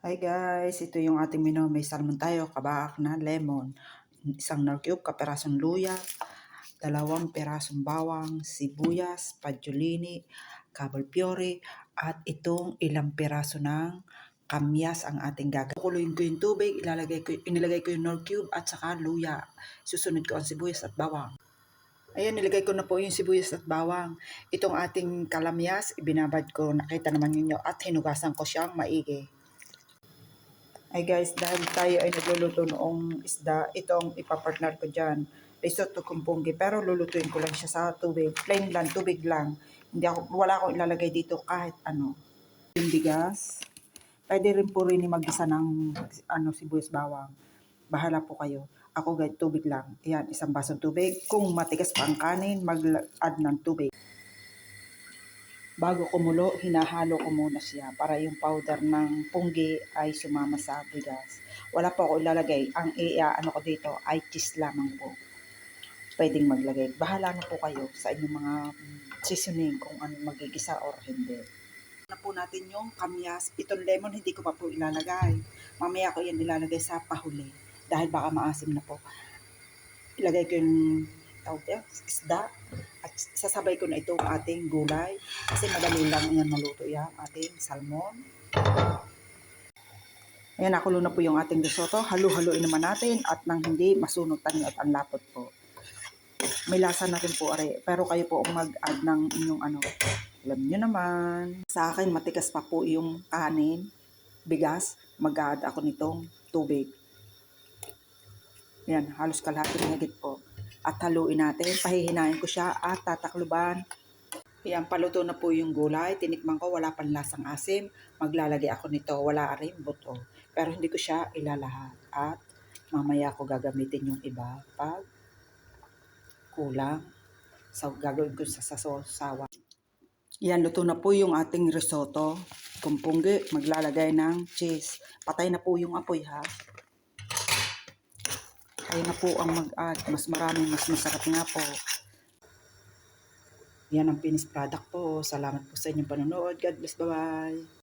Hi guys, ito yung ating menu. May salmon tayo, kabaak na lemon, isang nor cube, kaperasong luya, dalawang perasong bawang, sibuyas, pagiolini, cavolfiore, at itong ilang peraso ng kamyas ang ating gagawin. Kukuluin ko yung tubig, ilalagay ko, inilagay ko yung nor cube at saka luya. Susunod ko ang sibuyas at bawang. Ayan, nilagay ko na po yung sibuyas at bawang. Itong ating kalamyas, ibinabad ko, nakita naman ninyo, at hinugasan ko siyang maigi. Ay guys, dahil tayo ay nagluluto noong isda, itong ipapartner ko dyan. Risotto kumpunggi, pero lulutuin ko lang siya sa tubig. Plain lang, tubig lang. Hindi ako, wala akong ilalagay dito kahit ano. Yung bigas. Pwede rin po rin mag-isa ng ano, sibuyas bawang. Bahala po kayo. Ako guys, tubig lang. Ayan, isang basong tubig. Kung matigas pa ang kanin, mag-add ng tubig. Bago kumulo, hinahalo ko muna siya para yung powder ng punggi ay sumama sa bigas. Wala po ako ilalagay. Ang iya, ano ko dito ay cheese lamang po. Pwedeng maglagay. Bahala na po kayo sa inyong mga seasoning kung ano magigisa or hindi. Na po natin yung kamyas. Itong lemon hindi ko pa po ilalagay. Mamaya ko yan ilalagay sa pahuli dahil baka maasim na po. Ilagay ko yung tawag yan, isda sasabay ko na itong ating gulay kasi madali lang yan maluto yan ating salmon. Ayan, nakulo na po yung ating risotto. Halu-haluin naman natin at nang hindi masunog tayo at ang lapot po. May lasa na rin po, are. Pero kayo po ang mag-add ng inyong ano. Alam nyo naman. Sa akin, matigas pa po yung kanin, bigas. Mag-add ako nitong tubig. Yan, halos kalahati ng higit po. At haluin natin. Pahihinain ko siya at tatakluban. Yan, paluto na po yung gulay. Tinikman ko, wala pang lasang asim. Maglalagay ako nito, wala rin buto. Pero hindi ko siya ilalahat. At mamaya ko gagamitin yung iba pag kulang. So, gagawin ko sa sasawa. Yan, luto na po yung ating risotto. Kumpunggi, maglalagay ng cheese. Patay na po yung apoy ha. Kayo na po ang mag-add. Mas marami, mas masarap nga po. Yan ang finished product po. Salamat po sa inyong panonood. God bless. Bye-bye.